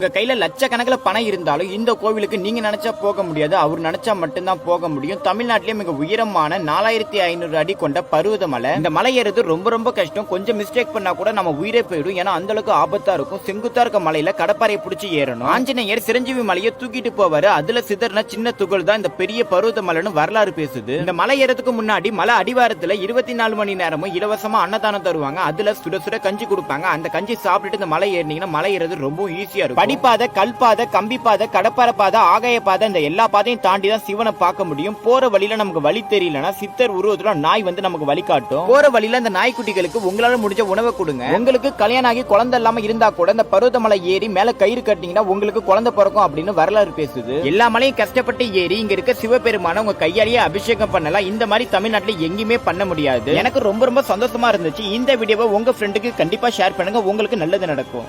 உங்க கையில லட்சக்கணக்கில் பணம் இருந்தாலும் இந்த கோவிலுக்கு நீங்க நினைச்சா போக முடியாது. அவர் நினைச்சா மட்டும்தான் போக முடியும். தமிழ்நாட்டிலே மிக உயரமான நாலாயிரத்தி ஐநூறு அடி கொண்ட பருவத மலை இந்த மலை ஏறது ரொம்ப ரொம்ப கஷ்டம். கொஞ்சம் மிஸ்டேக் பண்ணா கூட நம்ம உயிரே போயிடும். ஏன்னா அந்த அளவுக்கு ஆபத்தா இருக்கும். செங்குத்தா இருக்க மலையில கடப்பாறையை பிடிச்சி ஏறணும். ஆஞ்சநேயர் சிரஞ்சீவி மலையை தூக்கிட்டு போவாரு. அதுல சிதறின சின்ன துகள் தான் இந்த பெரிய பருவத மலைன்னு வரலாறு பேசுது. இந்த மலை ஏறதுக்கு முன்னாடி மலை அடிவாரத்துல இருபத்தி நாலு மணி நேரமும் இலவசமா அன்னதானம் தருவாங்க. அதுல சுட சுட கஞ்சி கொடுப்பாங்க. அந்த கஞ்சி சாப்பிட்டுட்டு இந்த மலை ஏறினீங்கன்னா மலை ஏறது ரொம்ப ஈஸியா இருக்கும். படிப்பாதை கல்பாதை கம்பிப்பாதை கடப்பாறை பாதை ஆகாய பாதை இந்த எல்லா பாதையும் தாண்டி தான் சிவனை பார்க்க முடியும். போற வழியில நமக்கு வழி தெரியலனா சித்தர் உருவத்துல நாய் வந்து நமக்கு வழிகாட்டும். போற வழியில அந்த நாய்க்குட்டிகளுக்கு உங்களால முடிஞ்ச உணவை கொடுங்க. உங்களுக்கு கல்யாணம் ஆகி குழந்தை இல்லாம இருந்தா கூட இந்த பருவதமலை ஏறி மேல கயிறு கட்டினீங்கன்னா உங்களுக்கு குழந்தை பிறக்கும் அப்படின்னு வரலாறு பேசுது. எல்லா மலையும் கஷ்டப்பட்டு ஏறி இங்க இருக்க சிவபெருமான உங்க கையாலேயே அபிஷேகம் பண்ணலாம். இந்த மாதிரி தமிழ்நாட்டுல எங்கேயுமே பண்ண முடியாது. எனக்கு ரொம்ப ரொம்ப சந்தோஷமா இருந்துச்சு. இந்த வீடியோவை உங்க ஃப்ரெண்டுக்கு கண்டிப்பா ஷேர் பண்ணுங்க. உங்களுக்கு நல்லது நடக்கும்.